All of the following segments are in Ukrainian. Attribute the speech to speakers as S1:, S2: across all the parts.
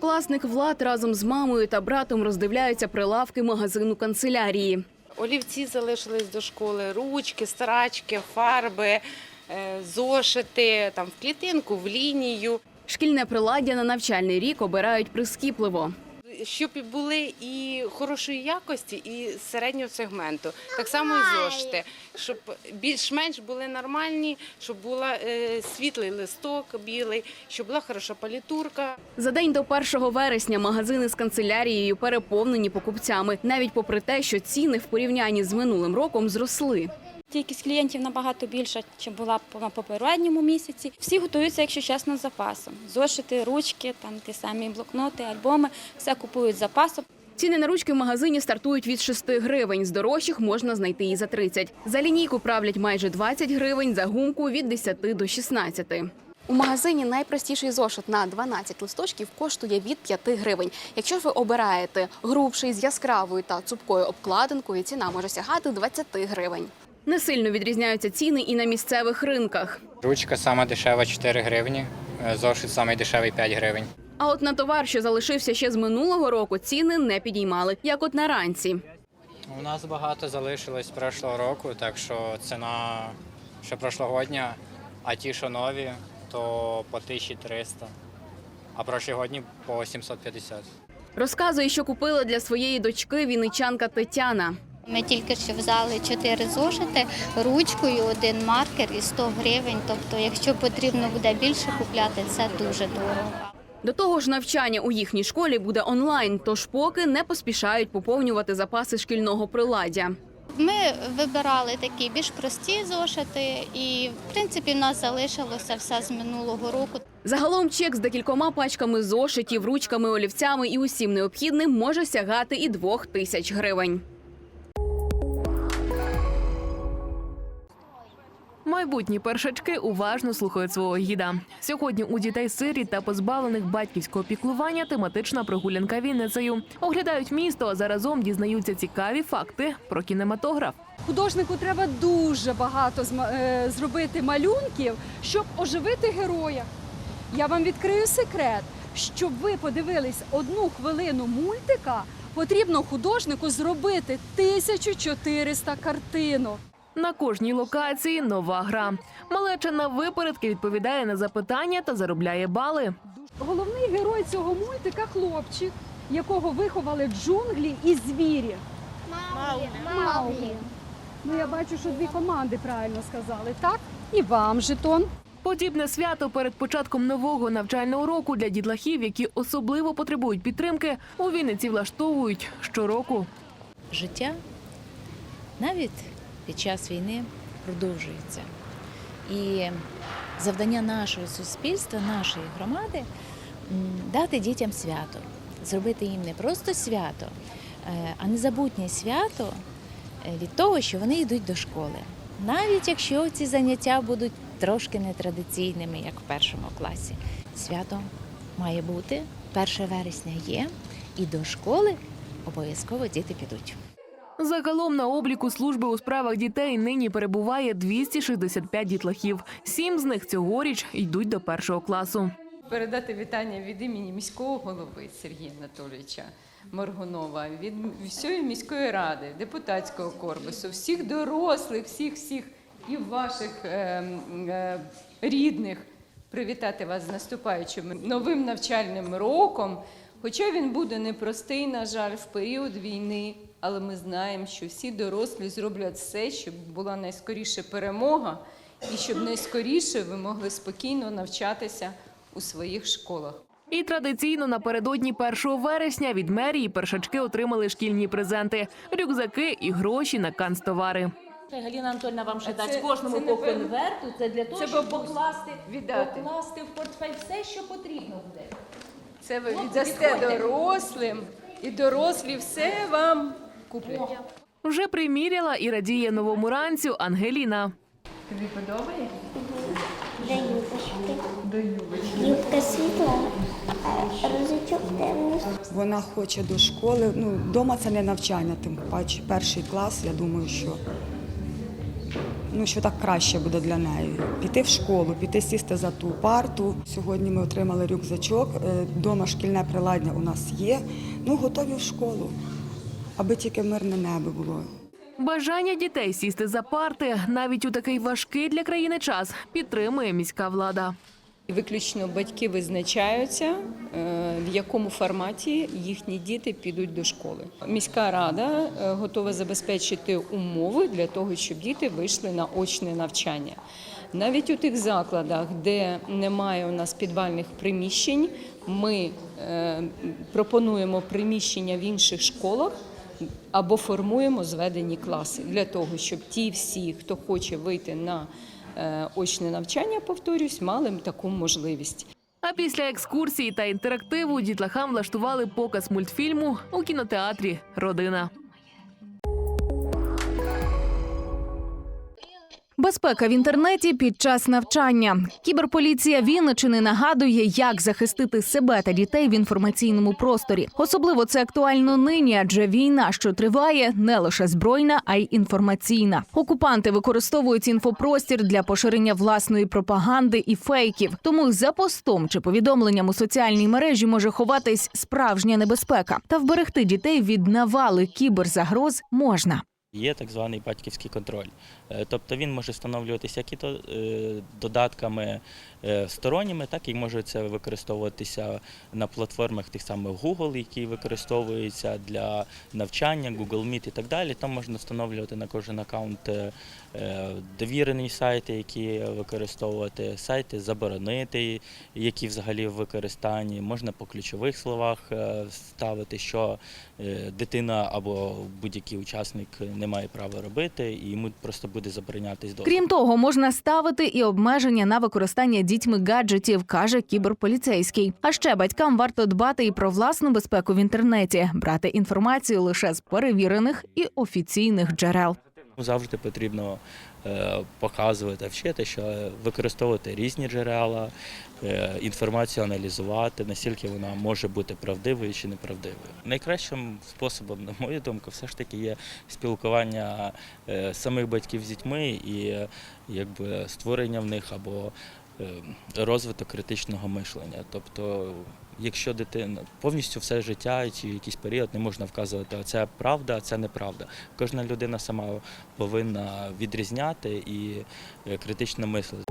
S1: Першокласник Влад разом з мамою та братом роздивляються прилавки магазину канцелярії.
S2: Олівці залишились до школи, ручки, старачки, фарби, е, зошити, там в клітинку, в лінію.
S1: Шкільне приладдя на навчальний рік обирають прискіпливо.
S2: Щоб і були і хорошої якості, і середнього сегменту. Так само і зошити, щоб більш-менш були нормальні, щоб була е, світлий листок білий, щоб була хороша палітурка.
S1: За день до 1 вересня магазини з канцелярією переповнені покупцями, навіть попри те, що ціни в порівнянні з минулим роком зросли.
S3: Кількість клієнтів набагато більша, ніж була на попередньому місяці. Всі готуються, якщо чесно, з запасом. Зошити, ручки, там ті самі блокноти, альбоми, все купують з запасом.
S1: Ціни на ручки в магазині стартують від 6 гривень. З дорожчих можна знайти і за 30. За лінійку правлять майже 20 гривень, за гумку від 10 до 16.
S4: У магазині найпростіший зошит на 12 листочків коштує від 5 гривень. Якщо ж ви обираєте грубший з яскравою та цупкою обкладинкою, ціна може сягати 20 гривень.
S1: Не сильно відрізняються ціни і на місцевих ринках.
S5: Ручка сама дешева 4 гривні, е, зошит самий дешевий 5 гривень.
S1: А от на товар, що залишився ще з минулого року, ціни не підіймали, як от на ранці.
S5: У нас багато залишилось прошлого року, так що ціна ще прошлогодня, а ті, що нові, то по 1300, а прошлогодні по 750.
S1: Розказує, що купила для своєї дочки вінничанка Тетяна.
S6: Ми тільки що взяли чотири зошити, ручкою, один маркер і 100 гривень. Тобто, якщо потрібно буде більше купляти, це дуже дорого.
S1: До того ж, навчання у їхній школі буде онлайн, тож поки не поспішають поповнювати запаси шкільного приладдя.
S6: Ми вибирали такі більш прості зошити, і в принципі в нас залишилося все з минулого року.
S1: Загалом чек з декількома пачками зошитів, ручками, олівцями і усім необхідним може сягати і двох тисяч гривень.
S7: Майбутні першачки уважно слухають свого гіда. Сьогодні у дітей сирі та позбавлених батьківського піклування тематична прогулянка Вінницею. Оглядають місто, а заразом дізнаються цікаві факти про кінематограф.
S8: Художнику треба дуже багато е, зробити малюнків, щоб оживити героя. Я вам відкрию секрет. Щоб ви подивились одну хвилину мультика, потрібно художнику зробити 1400 картинок.
S7: На кожній локації нова гра. Малеча на випередки відповідає на запитання та заробляє бали.
S8: Головний герой цього мультика хлопчик, якого виховали джунглі і звірі. Мауглі. Ну я бачу, що дві команди правильно сказали, так? І вам жетон.
S7: Подібне свято перед початком нового навчального року для дітлахів, які особливо потребують підтримки, у Вінниці влаштовують щороку.
S9: життя навіть під час війни продовжується. І завдання нашого суспільства, нашої громади дати дітям свято, зробити їм не просто свято, е, а незабутнє свято е, від того, що вони йдуть до школи. Навіть якщо ці заняття будуть трошки нетрадиційними, як в першому класі. Свято має бути, 1 вересня є, і до школи обов'язково діти підуть.
S7: Загалом на обліку служби у справах дітей нині перебуває 265 дітлахів. Сім з них цьогоріч йдуть до першого класу.
S10: передати вітання від імені міського голови Сергія Анатолійовича Моргунова, від всієї міської ради, депутатського корпусу, всіх дорослих, всіх всіх і ваших е, е, рідних. Привітати вас з наступаючим новим навчальним роком. Хоча він буде непростий, на жаль, в період війни, але ми знаємо, що всі дорослі зроблять все, щоб була найскоріше перемога і щоб найскоріше ви могли спокійно навчатися у своїх школах.
S7: І традиційно напередодні 1 вересня від мерії першачки отримали шкільні презенти: рюкзаки і гроші на канцтовари.
S11: Галіна Анатольовна вам ще дасть кожному
S10: це,
S11: по конверту. Це для того,
S10: це
S11: щоб покласти,
S10: віддати.
S11: покласти в портфель все, що потрібно буде.
S10: Це ви віддасте дорослим, і дорослі все вам куплять.
S7: Вже приміряла і радіє новому ранцю Ангеліна.
S10: Тобі подобається?
S6: Юбка світла, розочок темний.
S12: Вона хоче до школи. Ну, вдома це не навчання, тим паче перший клас. Я думаю, що ну, що так краще буде для неї. Піти в школу, піти сісти за ту парту. Сьогодні ми отримали рюкзачок. е, Дома шкільне приладдя у нас є. Ну, готові в школу, аби тільки мирне небо було.
S7: Бажання дітей сісти за парти навіть у такий важкий для країни час підтримує міська влада.
S10: Виключно батьки визначаються, е, в якому форматі їхні діти підуть до школи. Міська рада е, готова забезпечити умови для того, щоб діти вийшли на очне навчання. Навіть у тих закладах, де немає у нас підвальних приміщень, ми е, пропонуємо приміщення в інших школах або формуємо зведені класи для того, щоб ті всі, хто хоче вийти на е, очне навчання, повторюсь, мали таку можливість.
S7: А після екскурсії та інтерактиву дітлахам влаштували показ мультфільму у кінотеатрі Родина.
S13: Безпека в інтернеті під час навчання. Кіберполіція Вінничини нагадує, як захистити себе та дітей в інформаційному просторі. Особливо це актуально нині, адже війна, що триває, не лише збройна, а й інформаційна. Окупанти використовують інфопростір для поширення власної пропаганди і фейків. Тому за постом чи повідомленням у соціальній мережі може ховатись справжня небезпека. Та вберегти дітей від навали кіберзагроз можна.
S14: Є так званий батьківський контроль. Е, Тобто він може встановлюватися як і е, додатками е, сторонніми, так і може це використовуватися на платформах тих самих Google, які використовуються для навчання, Google Meet і так далі. Там можна встановлювати на кожен аккаунт довірені сайти, які використовувати, сайти заборонити, які взагалі в використанні. Можна по ключових словах ставити, що дитина або будь-який учасник не має права робити, і йому просто буде заборонятись доступ.
S13: Крім того, можна ставити і обмеження на використання дітьми гаджетів, каже кіберполіцейський. А ще батькам варто дбати і про власну безпеку в інтернеті, брати інформацію лише з перевірених і офіційних джерел.
S14: Завжди потрібно показувати, вчити, що використовувати різні джерела, е, інформацію аналізувати, наскільки вона може бути правдивою чи неправдивою. Найкращим способом, на мою думку, все ж таки є спілкування е, самих батьків з дітьми і е, якби створення в них або е, розвиток критичного мишлення. Тобто, якщо дитина повністю все життя чи якийсь період не можна вказувати, а це правда, а це неправда. Кожна людина сама повинна відрізняти і е, критично мислити.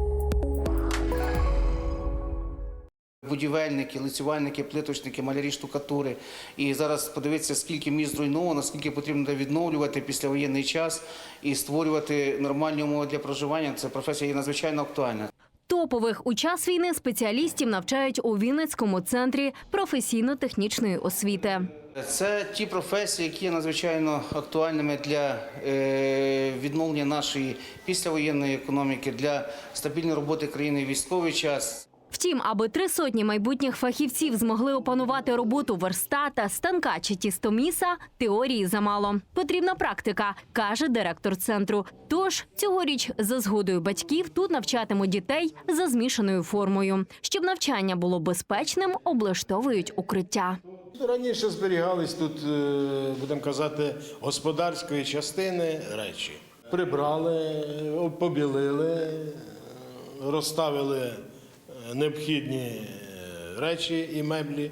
S15: Будівельники, лицювальники, плиточники, малярі, штукатури. І зараз подивитися, скільки міст зруйновано, скільки потрібно відновлювати післявоєнний час і створювати нормальні умови для проживання. Це професія є надзвичайно актуальна.
S13: Топових у час війни спеціалістів навчають у Вінницькому центрі професійно-технічної освіти.
S15: Це ті професії, які є надзвичайно актуальними для е, відновлення нашої післявоєнної економіки, для стабільної роботи країни в військовий час.
S13: Втім, аби три сотні майбутніх фахівців змогли опанувати роботу верстата, станка чи тістоміса, теорії замало. Потрібна практика, каже директор центру. Тож цьогоріч за згодою батьків тут навчатимуть дітей за змішаною формою. Щоб навчання було безпечним, облаштовують укриття.
S16: Раніше зберігались тут, е, будемо казати, господарської частини речі. Прибрали, побілили, е, розставили е, необхідні е, речі і меблі.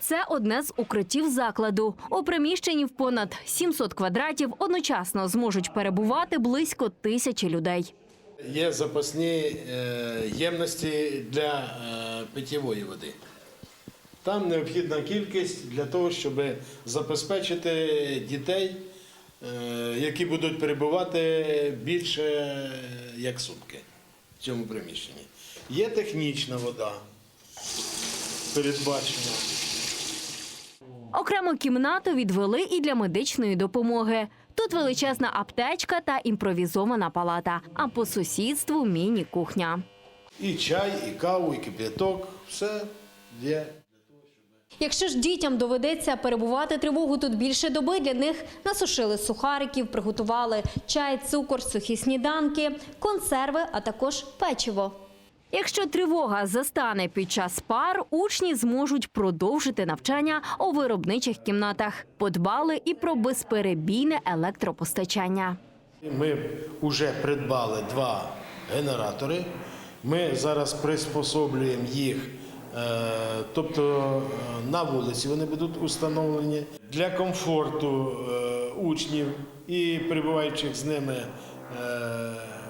S13: Це одне з укриттів закладу. У приміщенні в понад 700 квадратів одночасно зможуть перебувати близько тисячі людей.
S16: Є запасні е, ємності для е, питьєвої води. Там необхідна кількість для того, щоб забезпечити дітей, які будуть перебувати більше як сутки в цьому приміщенні. Є технічна вода передбачена.
S13: Окрему кімнату відвели і для медичної допомоги. Тут величезна аптечка та імпровізована палата, а по сусідству міні-кухня.
S16: І чай, і каву, і кип'яток. Все є.
S17: Якщо ж дітям доведеться перебувати тривогу тут більше доби, для них насушили сухариків, приготували чай, цукор, сухі сніданки, консерви, а також печиво.
S13: Якщо тривога застане під час пар, учні зможуть продовжити навчання у виробничих кімнатах. Подбали і про безперебійне електропостачання.
S16: Ми вже придбали два генератори. Ми зараз приспособлюємо їх, е, тобто е, на вулиці вони будуть установлені для комфорту е, учнів і перебуваючих з ними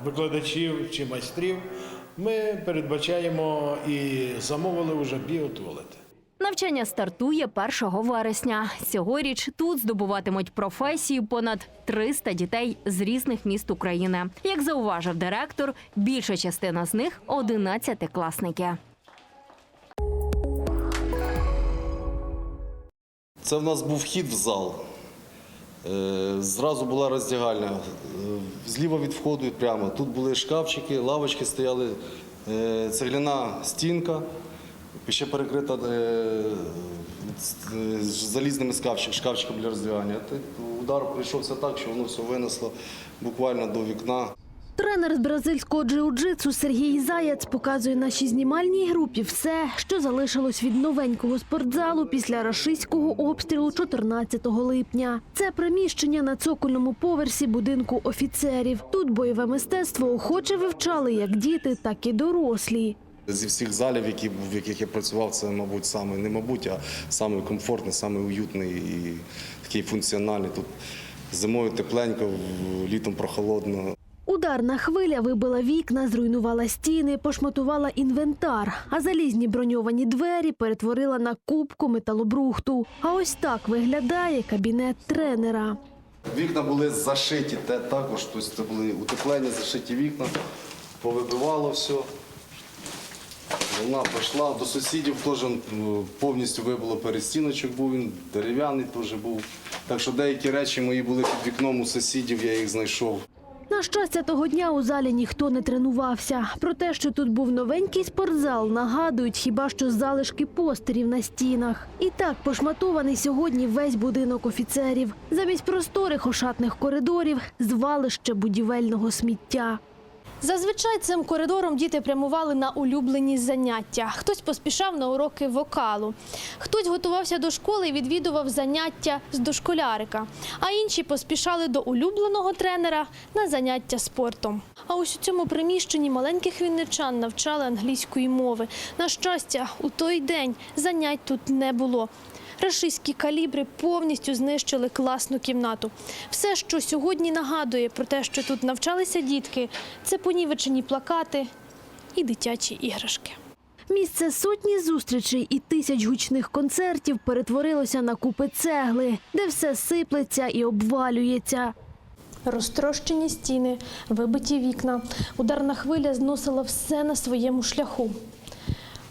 S16: викладачів чи майстрів. Ми передбачаємо і замовили вже біотуалети.
S13: Навчання стартує 1 вересня. Цьогоріч тут здобуватимуть професію понад 300 дітей з різних міст України. Як зауважив директор, більша частина з них 11-класники.
S18: Це в нас був вхід в зал. Е, Зразу була роздягальня. Е, Зліва від входу і прямо. Тут були шкафчики, лавочки стояли, е, цегляна стінка, ще перекрита залізними шкафчик- шкафчиками для роздягання. Удар прийшовся так, що воно все винесло буквально до вікна.
S19: Тренер з бразильського джиу-джитсу Сергій Заяц показує нашій знімальній групі все, що залишилось від новенького спортзалу після рашистського обстрілу 14 липня. Це приміщення на цокольному поверсі будинку офіцерів. Тут бойове мистецтво охоче вивчали як діти, так і дорослі.
S18: Зі всіх залів, які, в яких я працював, це, мабуть, саме не мабуть, а саме комфортний, саме уютний і такий функціональний. Тут зимою тепленько, літом прохолодно.
S19: Ударна хвиля вибила вікна, зруйнувала стіни, пошматувала інвентар, а залізні броньовані двері перетворила на кубку металобрухту. А ось так виглядає кабінет тренера.
S18: Вікна були зашиті також, тобто це були утеплені, зашиті вікна, повибивало все. Вона прийшла до сусідів, теж повністю вибило перестіночок, був він дерев'яний теж був. Так що деякі речі мої були під вікном у сусідів, я їх знайшов.
S19: Щастя, того дня у залі ніхто не тренувався. Про те, що тут був новенький спортзал, нагадують хіба що залишки постерів на стінах. І так пошматований сьогодні весь будинок офіцерів. Замість просторих ошатних коридорів звалище будівельного сміття. Зазвичай цим коридором діти прямували на улюблені заняття. Хтось поспішав на уроки вокалу, хтось готувався до школи і відвідував заняття з дошколярика, а інші поспішали до улюбленого тренера на заняття спортом. А ось у цьому приміщенні маленьких вінничан навчали англійської мови. На щастя, у той день занять тут не було. Рашистські калібри повністю знищили класну кімнату. Все, що сьогодні нагадує про те, що тут навчалися дітки, це понівечені плакати і дитячі іграшки. Місце сотні зустрічей і тисяч гучних концертів перетворилося на купи цегли, де все сиплеться і обвалюється. Розтрощені стіни, вибиті вікна. Ударна хвиля зносила все на своєму шляху.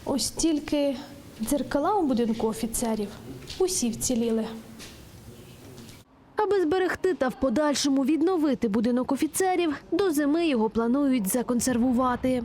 S19: Ось тільки дзеркала у будинку офіцерів усі вціліли. Аби зберегти та в подальшому відновити будинок офіцерів, до зими його планують законсервувати.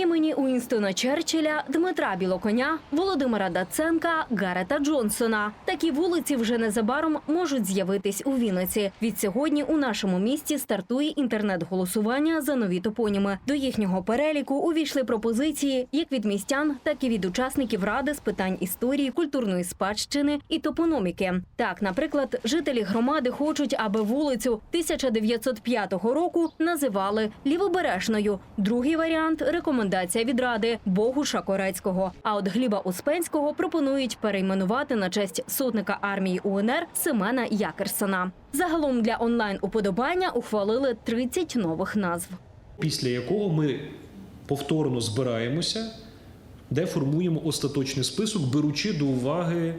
S13: Імені Уінстона Черчилля, Дмитра Білоконя, Володимира Даценка, Гарета Джонсона. Такі вулиці вже незабаром можуть з'явитись у Вінниці. Від сьогодні у нашому місті стартує інтернет-голосування за нові топоніми. До їхнього переліку увійшли пропозиції як від містян, так і від учасників ради з питань історії, культурної спадщини і топономіки. Так, наприклад, жителі громади хочуть, аби вулицю 1905 року називали лівобережною. Другий варіант рекомендація від ради Богуша Корецького. А от Гліба Успенського пропонують перейменувати на честь сотника армії УНР Семена Якерсона. Загалом для онлайн уподобання ухвалили 30 нових назв.
S20: після якого ми повторно збираємося, де формуємо остаточний список, беручи до уваги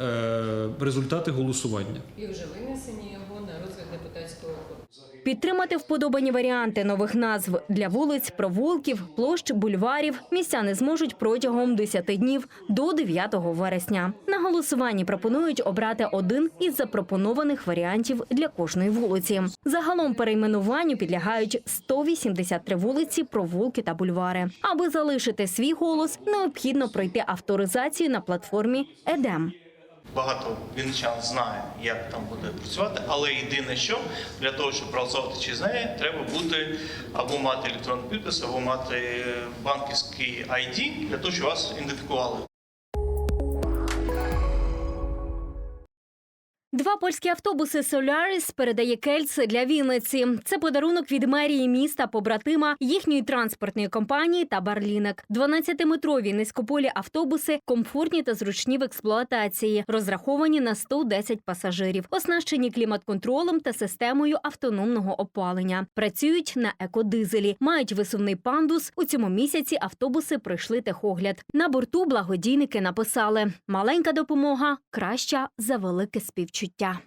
S20: е, результати голосування.
S10: І вже винесені його на розгляд депутатського корпусу.
S13: Підтримати вподобані варіанти нових назв для вулиць, провулків, площ, бульварів містяни зможуть протягом 10 днів до 9 вересня. На голосуванні пропонують обрати один із запропонованих варіантів для кожної вулиці. Загалом перейменуванню підлягають 183 вулиці, провулки та бульвари. Аби залишити свій голос, необхідно пройти авторизацію на платформі ЕДЕМ.
S21: Багато вінчан знає, як там буде працювати, але єдине, що для того, щоб працювати чи з неї, треба бути або мати електронний підпис, або мати банківський ID, для того, щоб вас ідентифікували.
S13: Два польські автобуси Solaris передає Кельце для Вінниці. Це подарунок від мерії міста побратима їхньої транспортної компанії та Барлінек. 12-метрові низькополі автобуси комфортні та зручні в експлуатації, розраховані на 110 пасажирів, оснащені клімат-контролем та системою автономного опалення. Працюють на екодизелі, мають висувний пандус. У цьому місяці автобуси пройшли техогляд. На борту благодійники написали: маленька допомога краща за велике співчуття. життя.